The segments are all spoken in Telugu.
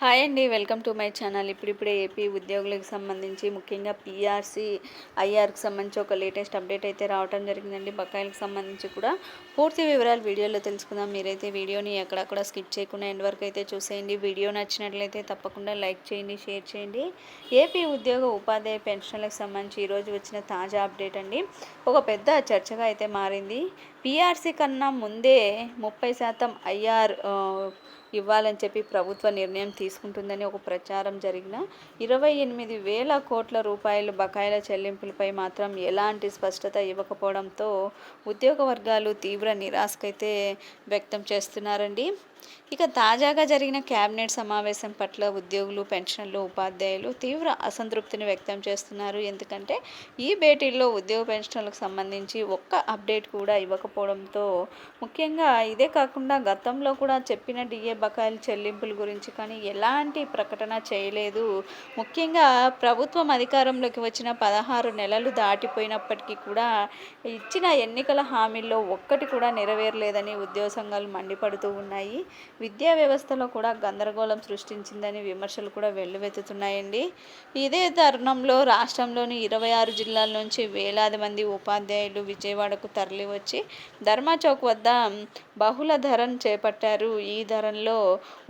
హాయ్ అండి వెల్కమ్ టు మై ఛానల్. ఇప్పుడిప్పుడే ఏపీ ఉద్యోగులకు సంబంధించి ముఖ్యంగా పీఆర్సీ ఐఆర్కి సంబంధించి ఒక లేటెస్ట్ అప్డేట్ అయితే రావడం జరిగిందండి. బకాయిలకు సంబంధించి కూడా పూర్తి వివరాలు వీడియోలో తెలుసుకుందాం. మీరైతే వీడియోని ఎక్కడక్కడ స్కిప్ చేయకుండా ఎండ్ వరకు అయితే చూసేయండి. వీడియో నచ్చినట్లయితే తప్పకుండా లైక్ చేయండి షేర్ చేయండి. ఏపీ ఉద్యోగ ఉపాధ్యాయ పెన్షన్లకు సంబంధించి ఈరోజు వచ్చిన తాజా అప్డేట్ అండి. ఒక పెద్ద చర్చగా అయితే మారింది. పీఆర్సీ కన్నా ముందే ముప్పై శాతం ఐఆర్ ఇవ్వాలని చెప్పి ప్రభుత్వ నిర్ణయం తీసుకుంటుందని ఒక ప్రచారం జరిగిన ఇరవై ఎనిమిది వేల కోట్ల రూపాయల బకాయిల చెల్లింపులపై మాత్రం ఎలాంటి స్పష్టత ఇవ్వకపోవడంతో ఉద్యోగ వర్గాలు తీవ్ర నిరాశకైతే వ్యక్తం చేస్తున్నారండి. ఇక తాజాగా జరిగిన కేబినెట్ సమావేశం పట్ల ఉద్యోగులు పెన్షన్లు ఉపాధ్యాయులు తీవ్ర అసంతృప్తిని వ్యక్తం చేస్తున్నారు. ఎందుకంటే ఈ భేటీల్లో ఉద్యోగ పెన్షన్లకు సంబంధించి ఒక్క అప్డేట్ కూడా ఇవ్వకపోవడంతో ముఖ్యంగా ఇదే కాకుండా గతంలో కూడా చెప్పిన డిఏ బకాయిల చెల్లింపుల గురించి కానీ ఎలాంటి ప్రకటన చేయలేదు. ముఖ్యంగా ప్రభుత్వం అధికారంలోకి వచ్చిన పదహారు నెలలు దాటిపోయినప్పటికీ కూడా ఇచ్చిన ఎన్నికల హామీల్లో ఒక్కటి కూడా నెరవేరలేదని ఉద్యోగ సంఘాలు మండిపడుతూ ఉన్నాయి. విద్యా వ్యవస్థలో కూడా గందరగోళం సృష్టించిందని విమర్శలు కూడా వెల్లువెత్తుతున్నాయండి. ఇదే తరుణంలో రాష్ట్రంలోని ఇరవై ఆరు జిల్లాల నుంచి వేలాది మంది ఉపాధ్యాయులు విజయవాడకు తరలివచ్చి ధర్మాచౌక్ వద్ద బహుళ ధరను చేపట్టారు. ఈ ధరంలో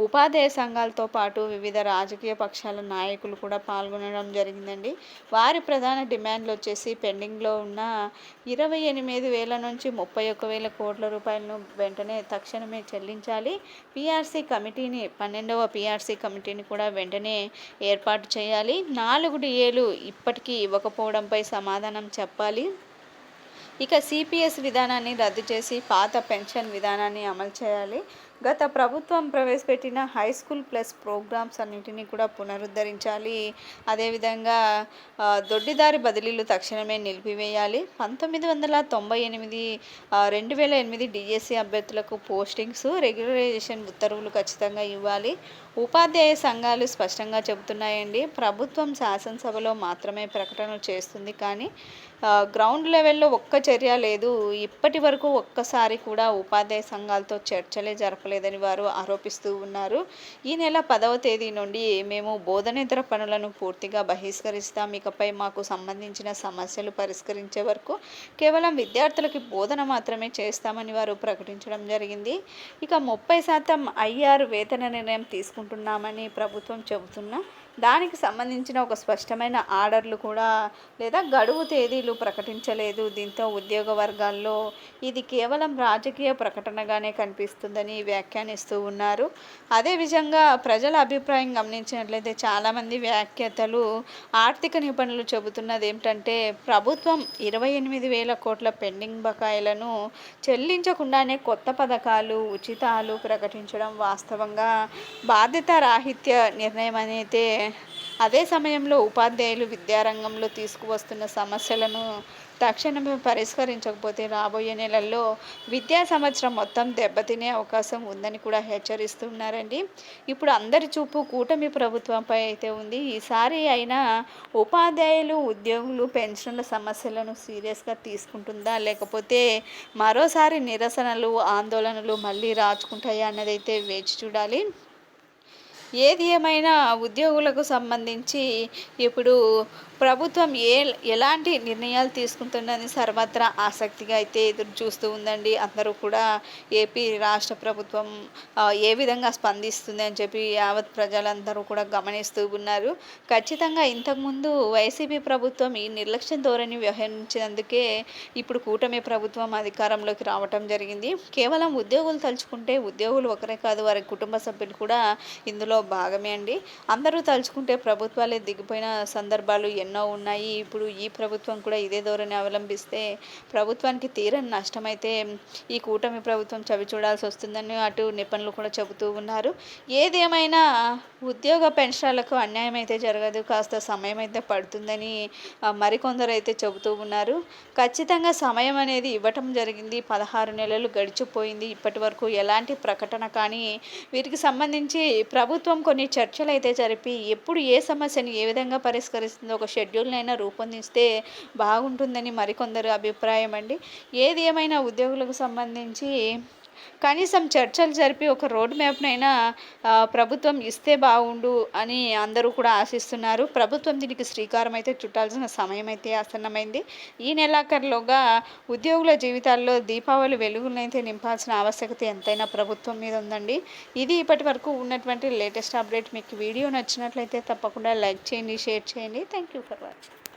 ఉపాధ్యాయ సంఘాలతో పాటు వివిధ రాజకీయ పక్షాల నాయకులు కూడా పాల్గొనడం జరిగిందండి. వారి ప్రధాన డిమాండ్లు వచ్చేసి పెండింగ్లో ఉన్న ఇరవై ఎనిమిది వేల నుంచి ముప్పై ఒక్క వేల కోట్ల రూపాయలను వెంటనే తక్షణమే చెల్లించాలి. పిఆర్సీ కమిటీని పన్నెండవ పిఆర్సీ కమిటీని కూడా వెంటనే ఏర్పాటు చేయాలి. నాలుగు డిఏలు ఇప్పటికీ ఇవ్వకపోవడంపై సమాధానం చెప్పాలి. ఇక సిపిఎస్ విధానాన్ని రద్దు చేసి పాత పెన్షన్ విధానాన్ని అమలు చేయాలి. గత ప్రభుత్వం ప్రవేశపెట్టిన హై స్కూల్ ప్లస్ ప్రోగ్రామ్స్ అన్నింటినీ కూడా పునరుద్ధరించాలి. అదేవిధంగా దొడ్డిదారి బదిలీలు తక్షణమే నిలిపివేయాలి. పంతొమ్మిది వందల తొంభై ఎనిమిది రెండు వేల ఎనిమిది డిఎస్సి అభ్యర్థులకు పోస్టింగ్స్ రెగ్యులరైజేషన్ ఉత్తర్వులు ఖచ్చితంగా ఇవ్వాలి. ఉపాధ్యాయ సంఘాలు స్పష్టంగా చెబుతున్నాయండి ప్రభుత్వం శాసనసభలో మాత్రమే ప్రకటనలు చేస్తుంది కానీ గ్రౌండ్ లెవెల్లో ఒక్క చర్య లేదు. ఇప్పటి వరకు ఒక్కసారి కూడా ఉపాధ్యాయ సంఘాలతో చర్చలే జరపలేదని వారు ఆరోపిస్తూ ఉన్నారు. ఈ నెల పదవ తేదీ నుండి మేము బోధనేతర పనులను పూర్తిగా బహిష్కరిస్తాం. ఇకపై మాకు సంబంధించిన సమస్యలు పరిష్కరించే వరకు కేవలం విద్యార్థులకి బోధన మాత్రమే చేస్తామని వారు ప్రకటించడం జరిగింది. ఇక ముప్పై శాతం ఐఆర్ వేతన నిర్ణయం తీసుకుంటున్నామని ప్రభుత్వం చెబుతున్నా దానికి సంబంధించిన ఒక స్పష్టమైన ఆర్డర్లు కూడా లేదా గడువు తేదీలు ప్రకటించలేదు. దీంతో ఉద్యోగ వర్గాల్లో ఇది కేవలం రాజకీయ ప్రకటనగానే కనిపిస్తుందని వ్యాఖ్యానిస్తూ ఉన్నారు. అదేవిధంగా ప్రజల అభిప్రాయం గమనించినట్లయితే చాలామంది వ్యాఖ్యతలు ఆర్థిక నిపుణులు చెబుతున్నది ఏమిటంటే ప్రభుత్వం ఇరవై ఎనిమిది వేల కోట్ల పెండింగ్ బకాయిలను చెల్లించకుండానే కొత్త పథకాలు ఉచితాలు ప్రకటించడం వాస్తవంగా బాధ్యత రాహిత్య నిర్ణయం అనేది అదే సమయంలో ఉపాధ్యాయులు విద్యారంగంలో తీసుకువస్తున్న సమస్యలను తక్షణమే పరిష్కరించకపోతే రాబోయే నెలల్లో విద్యా సంవత్సరం మొత్తం దెబ్బతినే అవకాశం ఉందని కూడా హెచ్చరిస్తున్నారండి. ఇప్పుడు అందరి చూపు కూటమి ప్రభుత్వంపై అయితే ఉంది. ఈసారి అయినా ఉపాధ్యాయులు ఉద్యోగులు పెన్షన్ల సమస్యలను సీరియస్గా తీసుకుంటుందా? లేకపోతే మరోసారి నిరసనలు ఆందోళనలు మళ్ళీ రాచుకుంటాయా అన్నదైతే వేచి చూడాలి. ఏది ఏమైనా ఉద్యోగులకు సంబంధించి ఇప్పుడు ప్రభుత్వం ఏ ఎలాంటి నిర్ణయాలు తీసుకుంటుందని సర్వత్రా ఆసక్తిగా అయితే ఎదురు చూస్తూ ఉందండి. అందరూ కూడా ఏపీ రాష్ట్ర ప్రభుత్వం ఏ విధంగా స్పందిస్తుంది అని చెప్పి యావత్ ప్రజలందరూ కూడా గమనిస్తూ ఉన్నారు. ఖచ్చితంగా ఇంతకుముందు వైసీపీ ప్రభుత్వం ఈ నిర్లక్ష్యం ధోరణి వ్యవహరించినందుకే ఇప్పుడు కూటమి ప్రభుత్వం అధికారంలోకి రావటం జరిగింది. కేవలం ఉద్యోగులు తలుచుకుంటే ఉద్యోగులు ఒకరే కాదు వారి కుటుంబ సభ్యులు కూడా ఇందులో భాగమే అండి. అందరూ తలుచుకుంటే ప్రభుత్వాలే దిగిపోయిన సందర్భాలు ఎన్నో ఉన్నాయి. ఇప్పుడు ఈ ప్రభుత్వం కూడా ఇదే ధోరణి అవలంబిస్తే ప్రభుత్వానికి తీరని నష్టమైతే ఈ కూటమి ప్రభుత్వం చవి చూడాల్సి వస్తుందని అటు నిపుణులు కూడా చెబుతూ ఉన్నారు. ఏదేమైనా ఉద్యోగ పెన్షన్లకు అన్యాయం అయితే జరగదు. కాస్త సమయం అయితే పడుతుందని మరికొందరు అయితే చెబుతూ ఉన్నారు. ఖచ్చితంగా సమయం అనేది ఇవ్వటం జరిగింది. పదహారు నెలలు గడిచిపోయింది. ఇప్పటి వరకు ఎలాంటి ప్రకటన కానీ వీటికి సంబంధించి ప్రభుత్వం కొన్ని చర్చలు అయితే జరిపి ఎప్పుడు ఏ సమస్యని ఏ విధంగా పరిష్కరిస్తుందో ఒక షెడ్యూల్నైనా రూపొందిస్తే బాగుంటుందని మరికొందరు అభిప్రాయం అండి ఏది ఏమైనా ఉద్యోగులకు సంబంధించి కనీసం చర్చలు జరిపి ఒక రోడ్ మ్యాప్నైనా ప్రభుత్వం ఇస్తే బాగుండు అని అందరూ కూడా ఆశిస్తున్నారు. ప్రభుత్వం దీనికి శ్రీకారం అయితే చుట్టాల్సిన సమయం అయితే ఆసన్నమైంది. ఈ నెలాఖరులోగా ఉద్యోగుల జీవితాల్లో దీపావళి వెలుగులనైతే నింపాల్సిన ఆవశ్యకత ఎంతైనా ప్రభుత్వం మీద ఉందండి. ఇది ఇప్పటి వరకు ఉన్నటువంటి లేటెస్ట్ అప్డేట్. మీకు వీడియో నచ్చినట్లయితే తప్పకుండా లైక్ చేయండి షేర్ చేయండి. Thank you for watching.